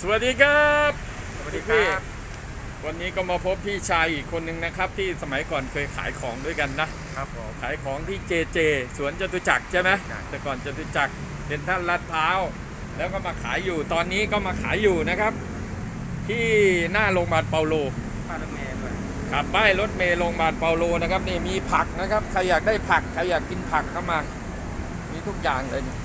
สวัสดีครับสวัสดีครับวันนี้ก็มาพบพี่ชายอีกคนหนึ่งนะครับ ที่สมัยก่อนเคยขายของด้วยกันนะครับผมขายของที่เจเจสวนจตุจักรใช่ไหมใช่แต่ก่อนจตุจักรเป็นท่านลาดพร้าวแล้วก็มาขายอยู่ตอนนี้ก็มาขายอยู่นะครับ ที่หน้าโรงพยาบาลเปาโลป้ารถเมย์ด้วยขับป้ายรถเมล์โรงพยาบาลเปาโลนะครับนี่มีผักนะครับใครอยากได้ผักใครอยากกินผักเข้ามา มีทุกอย่างเลยนี่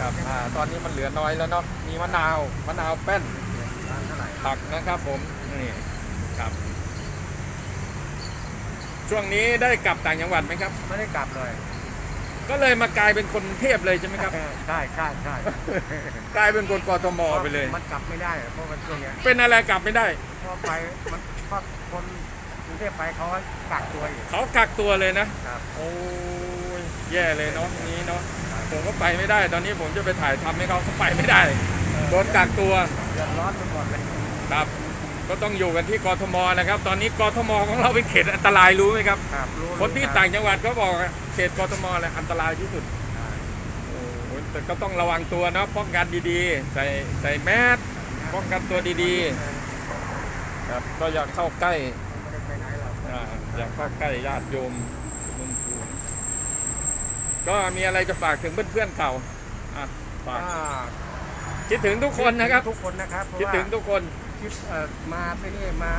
ครับอ่าตอนนี้มันเหลือน้อยแล้วเนาะมีมะนาวมะนาวแป้นร้านเท่าไหร่ผักนะครับผมนี่ครับ ช่วงนี้ได้กลับต่างจังหวัดไหมครับ ไม่ได้กลับเลย ก็เลยมากลายเป็นคนกรุงเทพเลยใช่ไหมครับ ใช่ใช่ใช่กลายเป็นคนกทมไปเลย มันกลับไม่ได้เพราะมันช่วงเนี้ยเป็นอะไรกลับไม่ได้เพราะไปมันเพราะคนกรุงเทพไปเขากักตัวอยู่เขากักตัวเลยนะครับโอ้ย แย่เลยเนาะนี้เนาะผมก็ไปไม่ได้ ตอนนี้ผมจะไปถ่ายทำให้เขาเขาไปไม่ได้โดนกักตัวเดือดร้อนไปหมดเลยครับ ก็ต้องอยู่กันที่กทมนะครับ ตอนนี้กทมของเราเป็นเขตอันตรายรู้ไหมครับครับรู้คนที่รู้ต่างจังหวัดเขาบอกว่าเขตกทมแหละอันตรายที่สุดใช่โอ้โหแต่ก็ต้องระวังตัวเนาะป้องกันดีๆ ใส่ใส่แมสป้องกันตัวดีๆ ครับก็อยากเข้าใกล้ไม่ได้ไปไหนหรอกอ่าอยากเข้าใกล้ญาติโยมนุ่นทูนก็ มีอะไรจะฝากถึงเพื่อนๆเก่าอะฝากอ่าคิดถึงทุกคนนะครับ ทุกคนนะครับเพราะคิดว่าถึงทุกคนคิดเอ่อมาไปนี่มา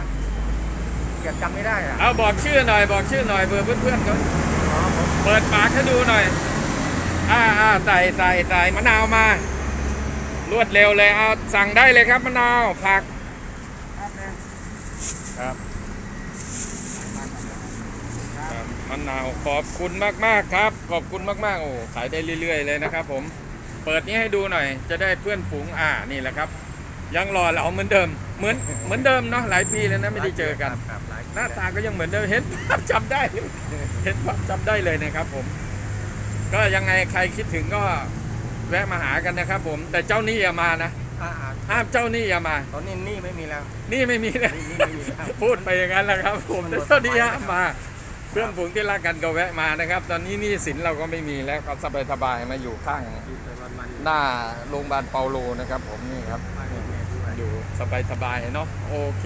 เกียดจำไม่ได้อะเอาบอกชื่อหน่อย บอกชื่อหน่อยเพื่อเพื่อนๆเขาอ๋อผมเปิดปากให้ดูหน่อย อ่าอ่าใส่ใส่ใส่มะนาวมา รวดเร็วเลยเอาสั่งได้เลยครับมะนาวผักครับเนี่ยครับครับมะนาวขอบคุณมากๆครับ ขอบคุณมากๆโอ้ขายได้เรื่อย ๆ เลยนะครับ ผมเปิดนี้ให้ดูหน่อย จะได้เพื่อนฝูงอ่านี่แหละครับ ยังรอเราเหมือนเดิม เหมือนเหมือนเดิมเนาะหลายปีแล้วนะไม่ได้เจอกัน ครับหลายปีหน้าตาก็ยังเหมือนเดิมเห็นภาพจำได้ เห็นภาพจำได้เลยนะครับ ผม ก็ยังไงใครคิดถึงก็แวะมาหากันนะครับ ผม แต่เจ้าหนี้อย่ามานะอ่าอ่าห้ามเจ้าหนี้อย่ามา ตอนนี้หนี่ไม่มีแล้ว นี่ไม่มีนะนี่ไม่มีครับพูดไปอย่างนั้นแหละครับ ผมมันแต่หมดเจ้าหนี้สมัยห้ามมา เพื่อนฝูงที่รักกันก็แวะมานะครับ ตอนนี้หนี่สินเราก็ไม่มีแล้วก็สบายสบายๆมาอยู่ข้างอยู่ไปวันมันหน้าโรงพยาบาลเปาโลนะครับผมนี่ครับไปแม่ด้วยอยู่สบายสบายๆเนาะโอเค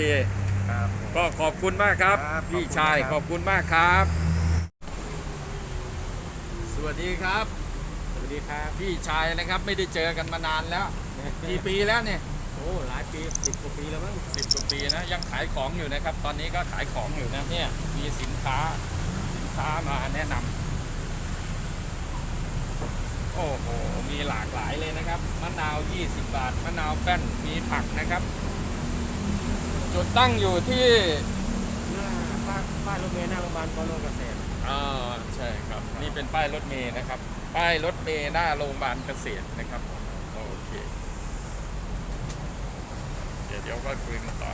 ครับก็ขอบคุณมากครับ ครับพี่ชายขขออบบคุคุณณมากครับ สวัสดีครับ สวัสดีครับพี่ชายนะครับไม่ได้เจอกันมานานแล้วกี่ปีแล้วเนี่ยโอ้หลายปีสิบกว่าปีแล้วมั้งสิบกว่าปีนะยังขายของอยู่นะครับ ตอนนี้ก็ขายของอยู่นะเนี่ยมีสินค้าสิน ค้ามาแนะนำโอ้โห มีหลากหลายเลยนะครับ มะนาว 20 บาท มะนาวแป้น มีผักนะครับ จุดตั้งอยู่ที่หน้าป้ายป้ายรถเมล์หน้าโรงพยาบาลปอโลเกษตรอ่าใช่ครับ นี่เป็นป้ายรถเมย์นะครับ ป้ายรถเมย์หน้าโรงพยาบาลเกษตรนะครับ โอเค เดี๋ยวเดี๋ยวก็คุยกันต่อ